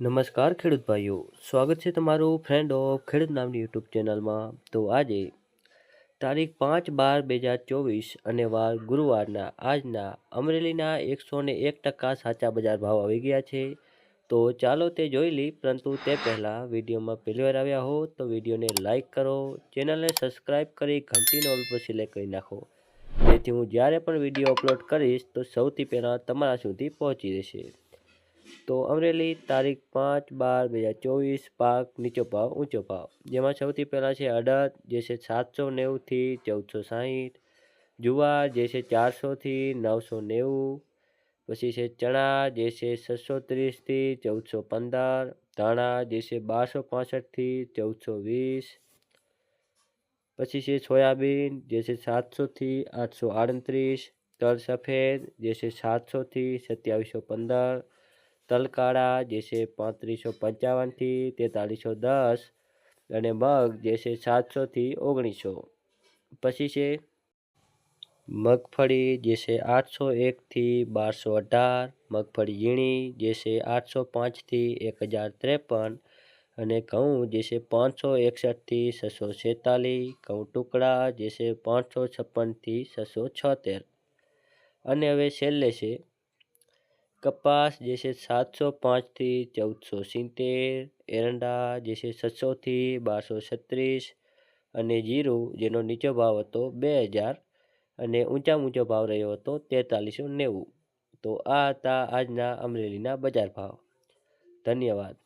નમસ્કાર ખેડૂત ભાઈઓ. સ્વાગત છે તમારું ફ્રેન્ડ ઓફ ખેડૂત નામની યુટ્યુબ ચેનલમાં. તો આજે તારીખ પાંચ બાર બે હજાર ચોવીસ અને વાર ગુરુવારના આજના અમરેલીના એકસો ને એક ટકા સાચા બજાર ભાવ આવી ગયા છે. તો ચાલો તે જોઈ લઈ, પરંતુ તે પહેલાં વિડીયોમાં પહેલી વાર આવ્યા હો, તો વિડીયોને લાઇક કરો, ચેનલને સબસ્ક્રાઈબ કરી ઘંટીનો ઓલ પર સિલેક્ટ કરી નાખો. જેથી હું જ્યારે પણ વીડિયો અપલોડ કરીશ, તો સૌથી પહેલાં તમારા સુધી પહોંચી જશે. તો અમરેલી તારીખ પાંચ બાર બે હજાર ચોવીસ પાક નીચો ભાવ ઊંચો ભાવ જેમાં સૌથી પહેલાં છે અડદ જે છે સાતસો નેવુંથી ચૌદસો સાહીઠ જુવાર જે છે ચારસોથી નવસો નેવું પછી છે ચણા જે છે છસો ત્રીસથી ચૌદસો પંદર ધાણા જે છે બારસો પાસઠથી ચૌદસો વીસ પછી છે સોયાબીન જે છે સાતસોથી આઠસો આડત્રીસ તલ સફેદ જે છે સાતસોથી સત્યાવીસો પંદર તલકાળા, જે છે પાંત્રીસો પંચાવનથી તેતાલીસો દસ અને મગ, જે છે સાતસોથી ઓગણીસો. પછી છે મગફળી, જે છે આઠસો એકથી બારસો અઢાર. મગફળી ઝીણી, જે છે આઠસો પાંચથી એક હજાર ત્રેપન. અને ઘઉં, જે છે પાંચસો એકસઠથી છસો છેતાલીસ. ઘઉં ટુકડા, જે છે પાંચસો છપ્પનથી છસો છોતેર. અને હવે છેલ્લે છે કપાસ જે છે સાતસો પાંચથી ચૌદસો સિત્તેર, એરંડા જે છે છસોથી બારસો છત્રીસ અને જીરું જેનો નીચો ભાવ હતો બે હજાર અને ઊંચા ઊંચો ભાવ રહ્યો હતો તેતાલીસો નેવું. તો આ હતા આજના અમરેલીના બજાર ભાવ. ધન્યવાદ.